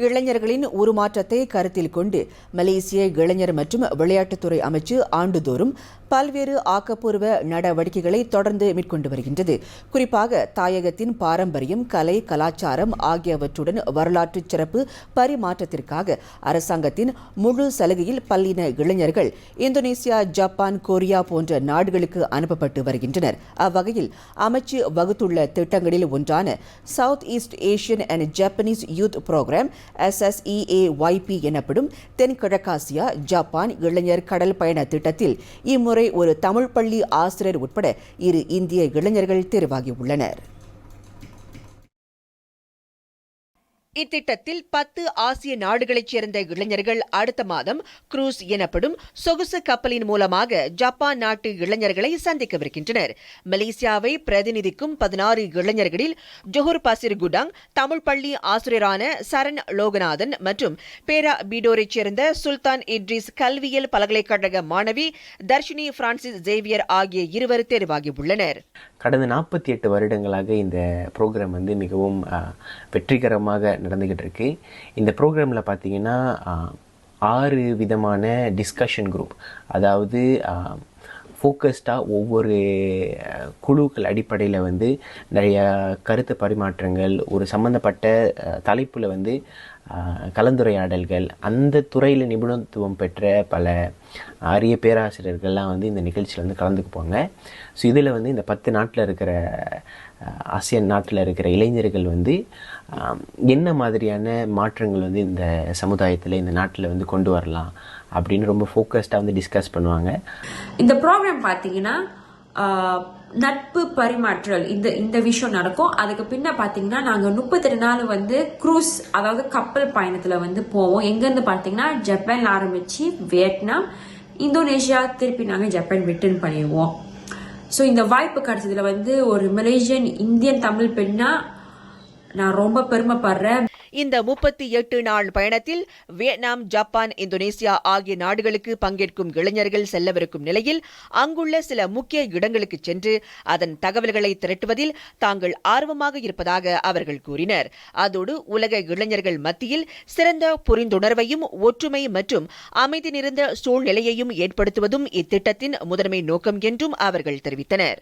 இளைஞர்களின் உருமாற்றத்தை கருத்தில் கொண்டு மலேசிய இளைஞர் மற்றும் விளையாட்டுத்துறை அமைச்சு ஆண்டுதோறும் பல்வேறு ஆக்கப்பூர்வ நடவடிக்கைகளை தொடர்ந்து மேற்கொண்டு வருகின்றது. குறிப்பாக தாயகத்தின் பாரம்பரியம் கலை கலாச்சாரம் ஆகியவற்றுடன் வரலாற்று சிறப்பு பரிமாற்றத்திற்காக அரசாங்கத்தின் முழு சலுகையில் பல்லின இளைஞர்கள் இந்தோனேசியா ஜப்பான் கொரியா போன்ற நாடுகளுக்கு அனுப்பப்பட்டு வருகின்றனர். அவ்வகையில் அமைச்சு வகுத்துள்ள திட்டங்களில் ஒன்றான south east Asian and Japanese youth programme SSEAYP எனப்படும் தென்கிழக்காசியா ஜப்பான் இளைஞர் கடல் பயண திட்டத்தில் இம்முறை ஒரு தமிழ் பள்ளி ஆசிரியர் உட்பட இரு இந்திய இளைஞர்கள் தெரிவாகியுள்ளனர். இத்திட்டத்தில் பத்து ஆசிய நாடுகளைச் சேர்ந்த இளைஞர்கள் அடுத்த மாதம் குரூஸ் எனப்படும் சொகுசு கப்பலின் மூலமாக ஜப்பான் நாட்டு இளைஞர்களை சந்திக்கவிருக்கின்றனர். மலேசியாவை பிரதிநிதிக்கும் பதினாறு இளைஞர்களில் ஜொஹர் பசிர் குடாங் தமிழ் பள்ளி ஆசிரியரான சரண் லோகநாதன் மற்றும் பேரா பீடோரைச் சேர்ந்த சுல்தான் இட்ரிஸ் கல்வியியல் பல்கலைக்கழக மாணவி தர்ஷினி பிரான்சிஸ் ஜேவியர் ஆகிய இருவர் தேர்வாகியுள்ளனர். கடந்த நாற்பத்தி எட்டு வருடங்களாக இந்த ப்ரோக்ராம் வந்து மிகவும் வெற்றிகரமாக நடந்துக்கிட்டு இருக்கு இந்த ப்ரோக்ராமில் பார்த்தீங்கன்னா ஆறு விதமான டிஸ்கஷன் குரூப் அதாவது ஃபோக்கஸ்டாக ஒவ்வொரு குழுக்கள் அடிப்படையில் வந்து நிறைய கருத்து பரிமாற்றங்கள் ஒரு சம்மந்தப்பட்ட தலைப்பில் வந்து கலந்துரையாடல்கள் அந்த துறையில் நிபுணத்துவம் பெற்ற பல அரிய பேராசிரியர்கள்லாம் வந்து இந்த நிகழ்ச்சியில் வந்து கலந்துக்குப்பாங்க ஸோ இதில் வந்து இந்த பத்து நாட்டில் இருக்கிற ஆசியன் நாட்டில் இருக்கிற இளைஞர்கள் வந்து என்ன மாதிரியான மாற்றங்கள் வந்து இந்த சமுதாயத்தில் இந்த நாட்டில் வந்து கொண்டு வரலாம் அப்படின்னு ரொம்ப ஃபோக்கஸ்டாக வந்து டிஸ்கஸ் பண்ணுவாங்க. இந்த ப்ரோக்ராம் பார்த்தீங்கன்னா நட்பு பரிமாற்றல். இந்த இந்த விஷயம் நடக்கும். அதுக்கு பின்ன பாத்தீங்கன்னா நாங்க முப்பத்தி நாள் வந்து க்ரூஸ் அதாவது கப்பல் பயணத்துல வந்து போவோம். எங்க இருந்து பாத்தீங்கன்னா ஆரம்பித்து ஆரம்பிச்சு வியட்நாம் இந்தோனேஷியா திருப்பி நாங்க ஜப்பான் ரிட்டர்ன் பண்ணிடுவோம். ஸோ இந்த வாய்ப்பு கிடைச்சதுல வந்து ஒரு மலேசியன் இந்தியன் தமிழ் பெண்ணா நான் ரொம்ப பெருமைப்படுறேன். இந்த முப்பத்தி எட்டு நாள் பயணத்தில் வியட்நாம் ஜப்பான் இந்தோனேசியா ஆகிய நாடுகளுக்கு பங்கேற்கும் இளைஞர்கள் செல்லவிருக்கும் நிலையில் அங்குள்ள சில முக்கிய இடங்களுக்கு சென்று அதன் தகவல்களை திரட்டுவதில் தாங்கள் ஆர்வமாக இருப்பதாக அவர்கள் கூறினர். அதோடு உலக இளைஞர்கள் மத்தியில் சிறந்த புரிந்துணர்வையும் ஒற்றுமை மற்றும் அமைதி நிறைந்த சூழ்நிலையையும் ஏற்படுத்துவதும் இத்திட்டத்தின் முதன்மை நோக்கம் என்றும் அவர்கள் தெரிவித்தனர்.